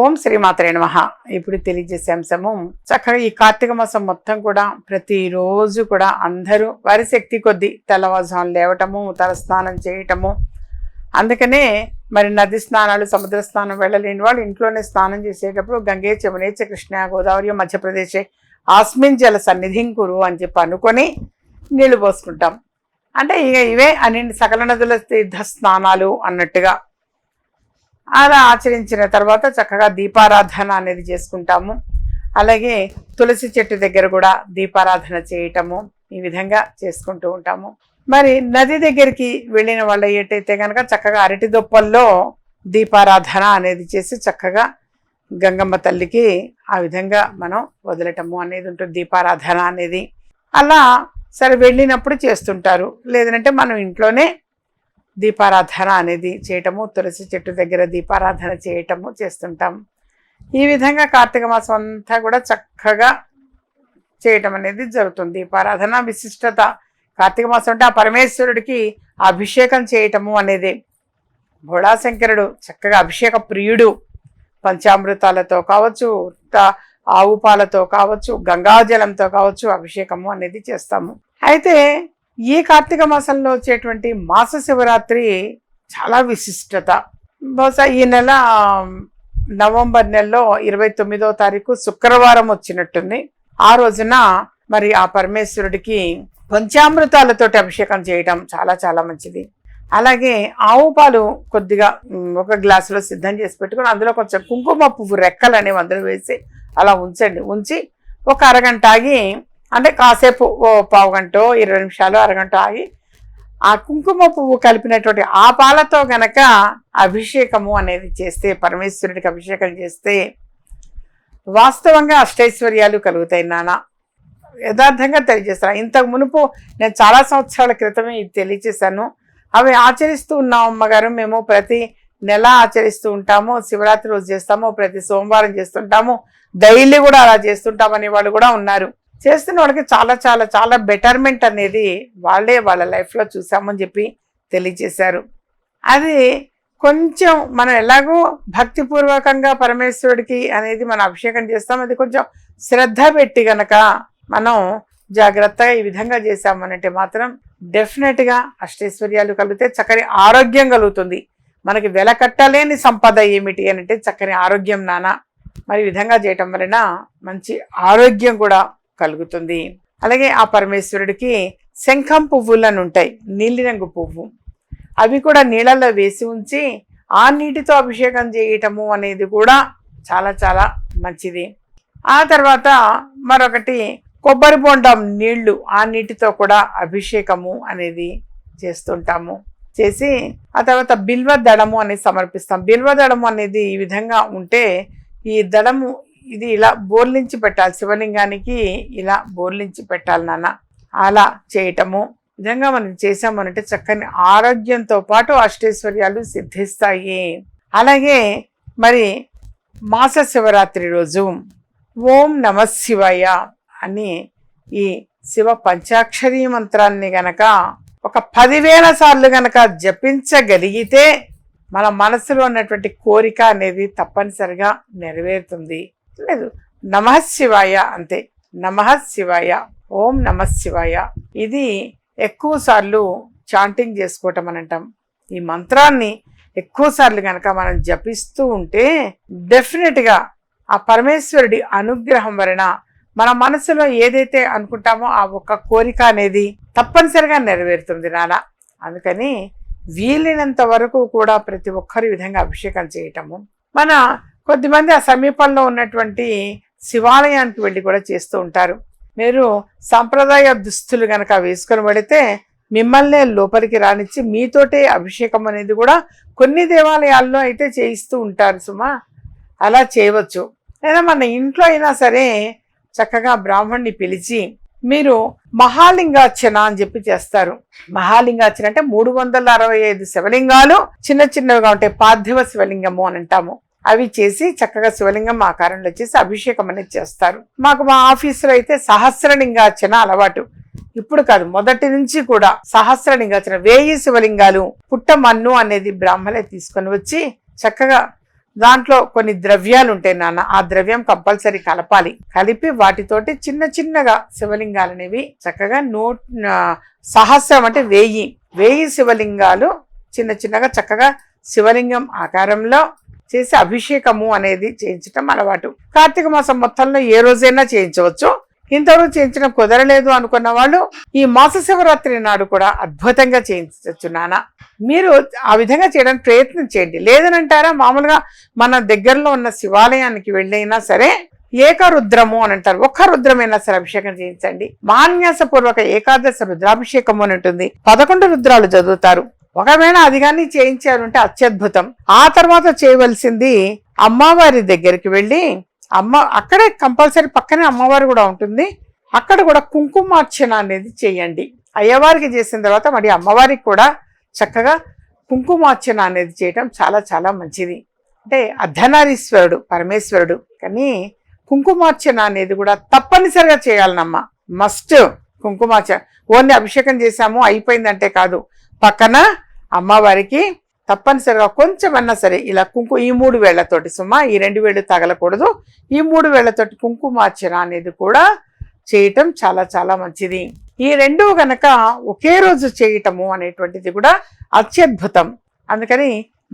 ఓం శ్రీమాత్రే నమ. ఇప్పుడు తెలియజేసే అంశము చక్కగా ఈ కార్తీక మాసం మొత్తం కూడా ప్రతిరోజు కూడా అందరూ వారి శక్తి కొద్దీ తెల్లవారుజామున లేవటము తల స్నానం చేయటము. అందుకనే మరి నది స్నానాలు సముద్ర స్నానం వెళ్ళలేని వాళ్ళు ఇంట్లోనే స్నానం చేసేటప్పుడు గంగే చమునేచ కృష్ణ గోదావరి మధ్యప్రదేశ్ ఆస్మిన్ జల సన్నిధిం కురు అని చెప్పి అనుకొని నీళ్ళు పోసుకుంటాం. అంటే ఇక ఇవే అన్ని సకల నదుల తీర్థ స్నానాలు అన్నట్టుగా అలా ఆచరించిన తర్వాత చక్కగా దీపారాధన అనేది చేసుకుంటాము. అలాగే తులసి చెట్టు దగ్గర కూడా దీపారాధన చేయటము ఈ విధంగా చేసుకుంటూ ఉంటాము. మరి నది దగ్గరికి వెళ్ళిన వాళ్ళు ఏటైతే కనుక చక్కగా అరటి దొప్పల్లో దీపారాధన అనేది చేసి చక్కగా గంగమ్మ తల్లికి ఆ విధంగా మనం వదలటము అనేది ఉంటుంది. దీపారాధన అనేది అలా సరే వెళ్ళినప్పుడు చేస్తుంటారు. లేదంటే మనం ఇంట్లోనే దీపారాధన అనేది చేయటము తులసి చెట్టు దగ్గర దీపారాధన చేయటము చేస్తుంటాం. ఈ విధంగా కార్తీక మాసం అంతా కూడా చక్కగా చేయటం అనేది జరుగుతుంది. దీపారాధన విశిష్టత కార్తీక మాసం అంటే ఆ పరమేశ్వరుడికి అభిషేకం చేయటము అనేది. భోళాశంకరుడు చక్కగా అభిషేక ప్రియుడు. పంచామృతాలతో కావచ్చు ఆవు పాలతో కావచ్చు గంగాజలంతో కావచ్చు అభిషేకము అనేది చేస్తాము. అయితే ఈ కార్తీక మాసంలో వచ్చేటువంటి మాస శివరాత్రి చాలా విశిష్టత. బహుశా ఈ నెల నవంబర్ నెలలో ఇరవై తొమ్మిదో తారీఖు శుక్రవారం వచ్చినట్టుంది. ఆ రోజున మరి ఆ పరమేశ్వరుడికి పంచామృతాలతోటి అభిషేకం చేయటం చాలా చాలా మంచిది. అలాగే ఆవు పాలు కొద్దిగా ఒక గ్లాసులో సిద్ధం చేసి పెట్టుకొని అందులో కొంచెం కుంకుమ పువ్వు రెక్కలు అనేవి అందులో వేసి అలా ఉంచండి. ఉంచి ఒక అరగంట ఆగి అంటే కాసేపు ఓ పావు గంట ఇరవై నిమిషాలు అరగంట ఆగి ఆ కుంకుమ పువ్వు కలిపినటువంటి ఆ పాలతో గనక అభిషేకము అనేది చేస్తే పరమేశ్వరుడికి అభిషేకం చేస్తే వాస్తవంగా అష్టైశ్వర్యాలు కలుగుతాయి నాన్న యథార్థంగా తెలియజేస్తాను ఇంతకు మునుపు నేను చాలా సంవత్సరాల క్రితమే ఇది తెలియజేశాను. అవి ఆచరిస్తూ ఉన్నాం అమ్మగారు. మేము ప్రతి నెల ఆచరిస్తూ ఉంటాము. శివరాత్రి రోజు చేస్తాము. ప్రతి సోమవారం చేస్తుంటాము. డైలీ కూడా అలా చేస్తుంటామనే వాళ్ళు కూడా ఉన్నారు. చేస్తున్న వాళ్ళకి చాలా చాలా చాలా బెటర్మెంట్ అనేది వాళ్ళే వాళ్ళ లైఫ్లో చూసామని చెప్పి తెలియజేశారు. అది కొంచెం మనం ఎలాగో భక్తిపూర్వకంగా పరమేశ్వరుడికి అనేది మనం అభిషేకం చేస్తాం. అది కొంచెం శ్రద్ధ పెట్టి గనక మనం జాగ్రత్తగా ఈ విధంగా చేసామనంటే మాత్రం డెఫినెట్గా అష్టైశ్వర్యాలు కలిగితే చక్కని ఆరోగ్యం కలుగుతుంది. మనకి వెలకట్టలేని సంపద ఏమిటి అని అంటే చక్కని ఆరోగ్యం నానా మరి విధంగా చేయటం వలన మంచి ఆరోగ్యం కూడా కలుగుతుంది. అలాగే ఆ పరమేశ్వరుడికి శంఖం పువ్వులను ఉంటాయి నీలిరంగు పువ్వు. అవి కూడా నీళ్ళల్లో వేసి ఉంచి ఆ నీటితో అభిషేకం చేయటము అనేది కూడా చాలా చాలా మంచిది. ఆ తర్వాత మరొకటి కొబ్బరి బొండం నీళ్ళు ఆ నీటితో కూడా అభిషేకము అనేది చేస్తుంటాము. చేసి ఆ తర్వాత బిల్వ దడము అనేది సమర్పిస్తాం. బిల్వ దడము అనేది ఈ విధంగా ఉంటే ఈ దళము ఇది ఇలా బోర్లించి పెట్టాలి. శివలింగానికి ఇలా బోర్లించి పెట్టాలి నాన్న. అలా చేయటము. నిజంగా విధంగా మనం చేసామనంటే చక్కని ఆరోగ్యంతో పాటు అష్టైశ్వర్యాలు సిద్ధిస్తాయి. అలాగే మరి మాస శివరాత్రి రోజు ఓం నమ శివయ అని ఈ శివ పంచాక్షరీ మంత్రాన్ని గనక ఒక పదివేల సార్లు గనక జపించగలిగితే మన మనసులో ఉన్నటువంటి కోరిక అనేది తప్పనిసరిగా నెరవేరుతుంది. లేదు. నమ శివాయ అంతే. నమ శివాయ. ఓం నమ శివాయ. ఇది ఎక్కువ సార్లు చాంటింగ్ చేసుకోవటం అని అంటాం. ఈ మంత్రాన్ని ఎక్కువసార్లు కనుక మనం జపిస్తూ ఉంటే డెఫినెట్గా ఆ పరమేశ్వరుడి అనుగ్రహం వలన మన మనసులో ఏదైతే అనుకుంటామో ఆ ఒక్క కోరిక అనేది తప్పనిసరిగా నెరవేరుతుంది నాన్న అందుకని వీలైనంత వరకు కూడా ప్రతి ఒక్కరి విధంగా అభిషేకం చేయటము. మన కొద్దిమంది ఆ సమీపంలో ఉన్నటువంటి శివాలయానికి వెళ్ళి కూడా చేస్తూ ఉంటారు. మీరు సాంప్రదాయ దుస్తులు గనక వేసుకొని పడితే మిమ్మల్నే లోపలికి రానిచ్చి మీతోటే అభిషేకం అనేది కూడా కొన్ని దేవాలయాల్లో అయితే చేయిస్తూ ఉంటారు సుమా. అలా చేయవచ్చు. లేదా మన ఇంట్లో అయినా సరే చక్కగా బ్రాహ్మణ్ణి పిలిచి మీరు మహాలింగార్చన అని చెప్పి చేస్తారు. మహాలింగార్చన అంటే మూడు వందల అరవై ఐదు శివలింగాలు చిన్న చిన్నవిగా ఉంటాయి. పార్థివ శివలింగము అని అంటాము. అవి చేసి చక్కగా శివలింగం ఆకారంలో చేసి అభిషేకం అనేది చేస్తారు. మాకు మా ఆఫీసులో అయితే సహస్రలింగార్చన అలవాటు. ఇప్పుడు కాదు మొదటి నుంచి కూడా సహస్రలింగార్చన వేయి శివలింగాలు పుట్టమన్ను అనేది బ్రాహ్మలే తీసుకొని వచ్చి చక్కగా దాంట్లో కొన్ని ద్రవ్యాలు ఉంటాయి నాన్న. ఆ ద్రవ్యం కంపల్సరీ కలపాలి. కలిపి వాటితోటి చిన్న చిన్నగా శివలింగాలు అనేవి చక్కగా నూ సహస్రం అంటే వెయ్యి వెయ్యి శివలింగాలు చిన్న చిన్నగా చక్కగా శివలింగం ఆకారంలో చేసి అభిషేకము అనేది చేయించటం అలవాటు. కార్తీక మాసం మొత్తంలో ఏ రోజైనా చేయించవచ్చు. ఇంతవరకు చేయించడం కుదరలేదు అనుకున్న వాళ్ళు ఈ మాస శివరాత్రి నాడు కూడా అద్భుతంగా చేయించవచ్చు నాన్న. మీరు ఆ విధంగా చేయడానికి ప్రయత్నం చేయండి. లేదనంటారా మామూలుగా మన దగ్గరలో ఉన్న శివాలయానికి వెళ్ళైనా సరే ఏకరుద్రము అని అంటారు. ఒక్క రుద్రమైనా సరే అభిషేకం చేయించండి. మాన్యాసపూర్వక ఏకాదశ రుద్రాభిషేకము అని ఉంటుంది. పదకొండు రుద్రాలు చదువుతారు. ఒకవేళ అది కానీ చేయించారంటే అత్యద్భుతం. ఆ తర్వాత చేయవలసింది అమ్మవారి దగ్గరికి వెళ్ళి అమ్మ అక్కడే కంపల్సరీ పక్కనే అమ్మవారు కూడా ఉంటుంది. అక్కడ కూడా కుంకుమార్చన అనేది చేయండి. అయ్యవారికి చేసిన తర్వాత మరి అమ్మవారికి కూడా చక్కగా కుంకుమార్చన అనేది చేయటం చాలా చాలా మంచిది. అంటే అర్ధనారీశ్వరుడు పరమేశ్వరుడు. కానీ కుంకుమార్చన అనేది కూడా తప్పనిసరిగా చేయాలనమ్మ. మస్ట్ కుంకుమార్చన ఓన్లీ అభిషేకం చేశాము అయిపోయిందంటే కాదు. పక్కన అమ్మవారికి తప్పనిసరిగా కొంచెమన్నా సరే ఇలా కుంకు ఈ మూడు వేళ్ళతోటి సుమా ఈ రెండు వేళ్ళు తగలకూడదు. ఈ మూడు వేళ్ళతోటి కుంకుమార్చన అనేది కూడా చేయటం చాలా చాలా మంచిది. ఈ రెండు గనక ఒకే రోజు చేయటము అనేటువంటిది కూడా అత్యద్భుతం. అందుకని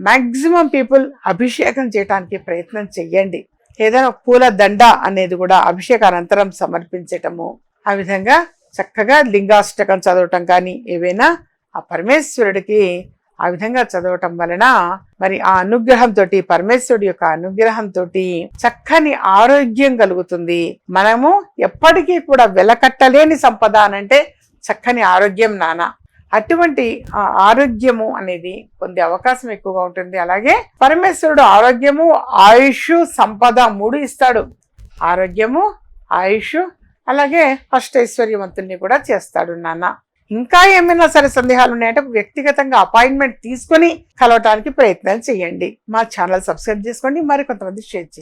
మ్యాక్సిమం పీపుల్ అభిషేకం చేయటానికి ప్రయత్నం చెయ్యండి. ఏదైనా పూల దండ అనేది కూడా అభిషేక అనంతరం సమర్పించటము. ఆ విధంగా చక్కగా లింగాష్టకం చదవటం కానీ ఏవైనా ఆ పరమేశ్వరుడికి ఆ విధంగా చదవటం వలన మరి ఆ అనుగ్రహంతో పరమేశ్వరుడి యొక్క అనుగ్రహంతో చక్కని ఆరోగ్యం కలుగుతుంది. మనము ఎప్పటికీ కూడా వెలకట్టలేని సంపద అనంటే చక్కని ఆరోగ్యం నాన్న. అటువంటి ఆ ఆరోగ్యము అనేది పొందే అవకాశం ఎక్కువగా ఉంటుంది. అలాగే పరమేశ్వరుడు ఆరోగ్యము ఆయుష్ సంపద మూడు ఇస్తాడు. ఆరోగ్యము ఆయుష్ అలాగే అష్టైశ్వర్యవంతుల్ని కూడా చేస్తాడు నాన్న. ఇంకా ఏమైనా సరే సందేహాలు ఉన్నాయంటే వ్యక్తిగతంగా అపాయింట్మెంట్ తీసుకొని కలవటానికి ప్రయత్నాలు చేయండి. మా ఛానల్ సబ్స్క్రైబ్ చేసుకోండి. మరి కొంతమంది షేర్ చేయండి.